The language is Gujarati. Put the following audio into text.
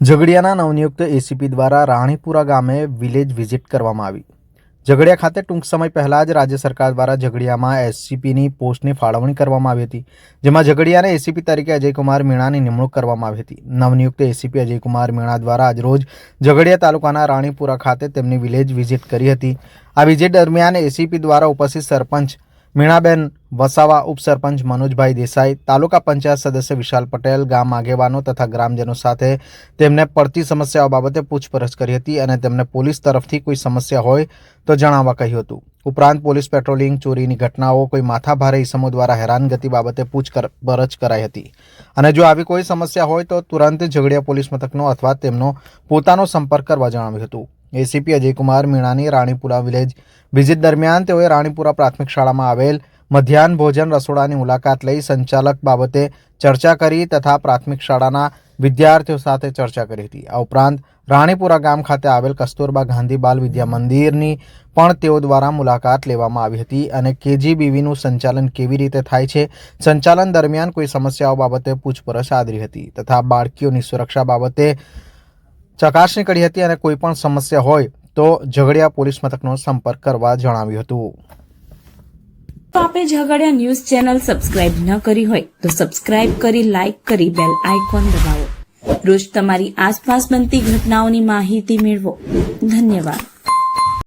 ઝઘડિયાના નવનિયુક્ત એસીપી દ્વારા રાણીપુરા ગામે વિલેજ વિઝિટ કરવામાં આવી. ઝઘડિયા ખાતે ટૂંક સમય પહેલાં જ રાજ્ય સરકાર દ્વારા ઝઘડિયામાં એસસીપીની પોસ્ટની ફાળવણી કરવામાં આવી હતી, જેમાં ઝઘડિયાને એસીપી તરીકે અજયકુમાર મીણાની નિમણૂક કરવામાં આવી હતી. નવનિયુક્ત એસીપી અજયકુમાર મીણા દ્વારા આજરોજ ઝઘડિયા તાલુકાના રાણીપુરા ખાતે તેમની વિલેજ વિઝિટ કરી હતી. આ વિઝિટ દરમિયાન એસીપી દ્વારા ઉપસ્થિત સરપંચ મીણાબેન, વસાવા ઉપસરપંચ મનોજભાઈ દેસાઈ, તાલુકા પંચાયત સદસ્ય વિશાલ પટેલ, ગામ આગેવાનો તથા ગ્રામજનો સાથે તેમને પડતી સમસ્યાઓ બાબતે પૂછપરછ કરી હતી અને તેમને પોલીસ તરફથી કોઈ સમસ્યા હોય તો જણાવવા કહ્યું હતું. ઉપરાંત પોલીસ પેટ્રોલિંગ ચોરીની ઘટનાઓ કોઈ માથાભારે ઇસમો દ્વારા હેરાનગતિ બાબતે પૂછપરછ કરાઈ હતી. અને જો આવી કોઈ સમસ્યા હોય તો તુરંત ઝઘડિયા પોલીસ મથકનો અથવા તેમનો પોતાનો સંપર્ક કરવા જણાવ્યું હતું. એસીપી અજયકુમાર મીણાની રાણીપુરા વિલેજ વિઝિટ દરમિયાન તેઓએ રાણીપુરા પ્રાથમિક શાળામાં આવેલ મધ્યાહન ભોજન રસોડાની મુલાકાત લઈ સંચાલક બાબતે ચર્ચા કરી તથા પ્રાથમિક શાળાના વિદ્યાર્થીઓ સાથે ચર્ચા કરી હતી. આ ઉપરાંત રાણીપુરા ગામ ખાતે આવેલ કસ્તુરબા ગાંધી બાલ વિદ્યા મંદિરની પણ તેઓ દ્વારા મુલાકાત લેવામાં આવી હતી અને કેજીબીવીનું સંચાલન કેવી રીતે થાય છે? સંચાલન દરમિયાન કોઈ સમસ્યાઓ બાબતે પૂછપરછ આદરી હતી તથા બાળકીઓની સુરક્ષા બાબતે ચકાસણી કરી હતી અને કોઈ પણ સમસ્યા હોય તો ઝઘડિયા પોલીસ મથકનો સંપર્ક કરવા જણાવ્યું હતું. તો આપે ઝઘડિયા ન્યૂઝ ચેનલ સબસ્ક્રાઇબ ન કરી હોય તો સબસ્ક્રાઇબ કરી, લાઇક કરી, બેલ આઇકોન દબાવો. રોજ તમારી આસપાસ બનતી ઘટનાઓની માહિતી મેળવો. ધન્યવાદ.